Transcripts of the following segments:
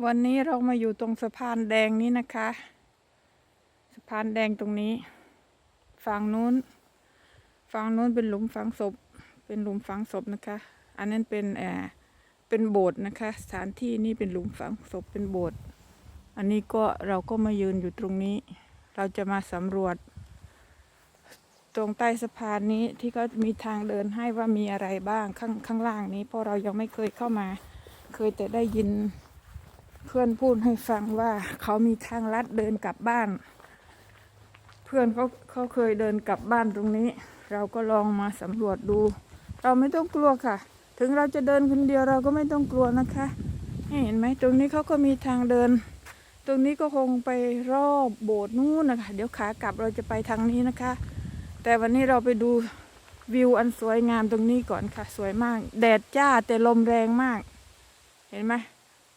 วันนี้เรามาอยู่ตรงสะพานแดงนี้นะคะ สะพานแดงตรงนี้ ฝั่งนู้น ฝั่งนู้นเป็นหลุมฝังศพ เป็นหลุมฝังศพนะคะ อันนั้นเป็นเอ่อเป็นโบสถ์นะคะ สถานที่นี่เป็นหลุมฝังศพเป็นโบสถ์ อันนี้ก็เราก็มายืนอยู่ตรงนี้ เราจะมาสำรวจ ตรงใต้สะพานนี้ที่เขามีทางเดินให้ว่ามีอะไรบ้างข้างข้างล่างนี้เพราะเรายังไม่เคยเข้ามา เคยแต่ได้ยิน เพื่อนพูดให้ฟังว่าเขามีทางลัดเดินกลับบ้าน เพื่อนเขาเขาเคยเดินกลับบ้านตรงนี้ เราก็ลองมาสำรวจดู เราไม่ต้องกลัวค่ะ ถึงเราจะเดินคนเดียวเราก็ไม่ต้องกลัวนะคะนี่เห็นไหมตรงนี้เขาก็มีทางเดิน ตรงนี้ก็คงไปรอบโบสถ์นู้นนะคะ เดี๋ยวขากลับเราจะไปทางนี้นะคะ แต่วันนี้เราไปดูวิวอันสวยงามตรงนี้ก่อนค่ะ สวยมาก แดดจ้าแต่ลมแรงมาก เห็นไหม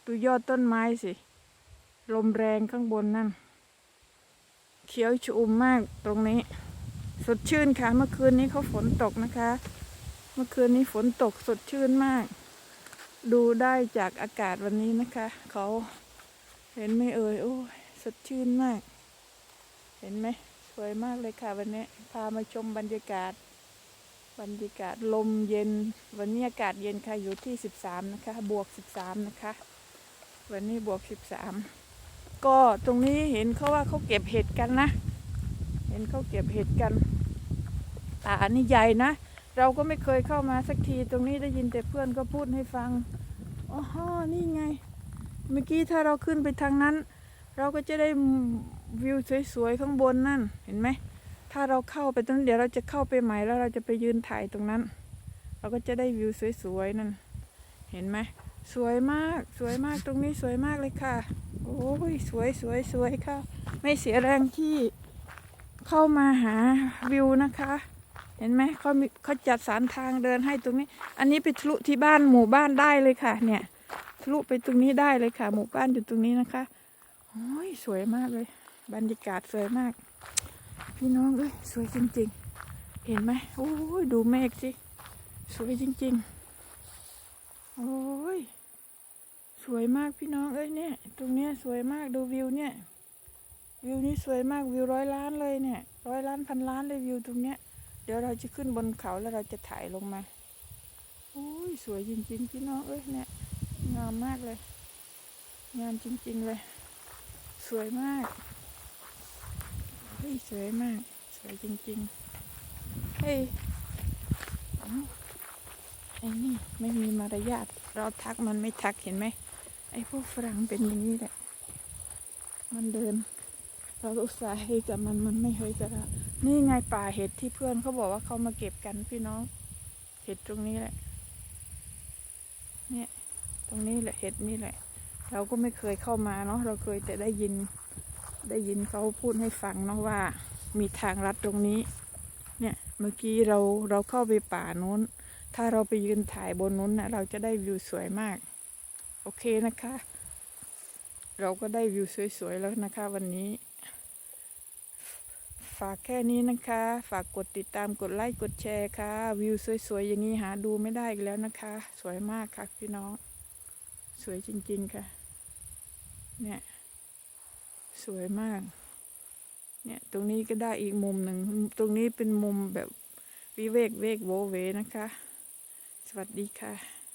ดูยอดต้นไม้สิ ลมแรงข้างบนนั่น เขียวชุ่มมากตรงนี้ สดชื่นค่ะ เมื่อคืนนี้เขาฝนตกนะคะ เมื่อคืนนี้ฝนตกสดชื่นมาก ดูได้จากอากาศวันนี้นะคะ เขาเห็นไหมเอ่ยโอ้ยสดชื่นมาก เห็นไหมสวยมากเลยค่ะวันนี้ พามาชมบรรยากาศ บรรยากาศลมเย็น วันนี้อากาศเย็นค่ะอยู่ที่ 13 นะคะ บวก 13 นะคะ วันนี้บวก13ก็ตรงนี้เห็นเขาว่าเขาเก็บเห็ดกันนะ เห็นเขาเก็บเห็ดกันป่านี่ใหญ่นะ เราก็ไม่เคยเข้ามาสักทีตรงนี้ได้ยินแต่เพื่อนก็พูดให้ฟังอ๋อนี่ไง เมื่อกี้ถ้าเราขึ้นไปทางนั้น เราก็จะได้วิวสวยๆข้างบนนั่นเห็นไหมถ้าเราเข้าไปตรงนั้เดี๋ยวเราจะเข้าไปใหม่แล้วเราจะไปยืนถ่ายตรงนั้น เราก็จะได้วิวสวยๆนั่น เห็นไหม สวยมากสวยมากตรงนี้สวยมากเลยค่ะ โอ้ยสวยสวยสวยค่ะ ไม่เสียแรงที่เข้ามาหาวิวนะคะ เห็นไหมเขามีเขาจัดสรรทางเดินให้ตรงนี้ อันนี้ไปทะลุที่บ้านหมู่บ้านได้เลยค่ะ เนี่ยทะลุไปตรงนี้ได้เลยค่ะ หมู่บ้านอยู่ตรงนี้นะคะโอ้ยสวยมากเลย บรรยากาศสวยมาก พี่น้องเอ้ยสวยจริง ๆ เห็นไหมโอ้ยดูเมฆสิสวยจริง ๆ โอ้ย สวยมากพี่น้องเอ้ยเนี่ย ตรงเนี้ยสวยมากดูวิวเนี่ย วิวนี้สวยมากวิวร้อยล้านเลยเนี่ย ร้อยล้านพันล้านเลยวิวตรงเนี้ย เดี๋ยวเราจะขึ้นบนเขาแล้วเราจะถ่ายลงมาโอ้ยสวยจริงๆพี่น้องเอ้ยเนี่ยงามมากเลย งามจริง ๆเลย สวยมากเฮ้ยสวยมาก สวยจริงๆเฮ้ยเอ้าไอ้นี่ไม่มีมารยาทเราทักมันไม่ทักเห็นไหม ไอ้พวกฝรั่งเป็นอย่างนี้แหละ มันเดิน เราอุตส่าห์ให้กับมันมันไม่เฮ้ยกับเรานี่ไงป่าเห็ดที่เพื่อนเขาบอกว่าเขามาเก็บกันพี่น้อง เห็ดตรงนี้แหละ เนี่ย ตรงนี้แหละเห็ดนี่แหละ เราก็ไม่เคยเข้ามาเนาะเราเคยแต่ได้ยิน ได้ยินเขาพูดให้ฟังเนาะว่า มีทางลัดตรงนี้ เนี่ยเมื่อกี้เราเราเข้าไปป่านู้น ถ้าเราไปยืนถ่ายบนนู้นนะเราจะได้วิวสวยมาก โอเคนะคะ เราก็ได้วิวสวยๆแล้วนะคะ วันนี้ ฝากแค่นี้นะคะ ฝากกดติดตามกดไลค์กดแชร์ค่ะ วิวสวยๆอย่างนี้หาดูไม่ได้อีกแล้วนะคะ สวยมากค่ะพี่น้อง สวยจริงๆค่ะ เนี่ย สวยมากเนี่ยตรงนี้ก็ได้อีกมุมหนึ่ง ตรงนี้เป็นมุมแบบวิเวกเวกโวเวนะคะ สวัสดีค่ะ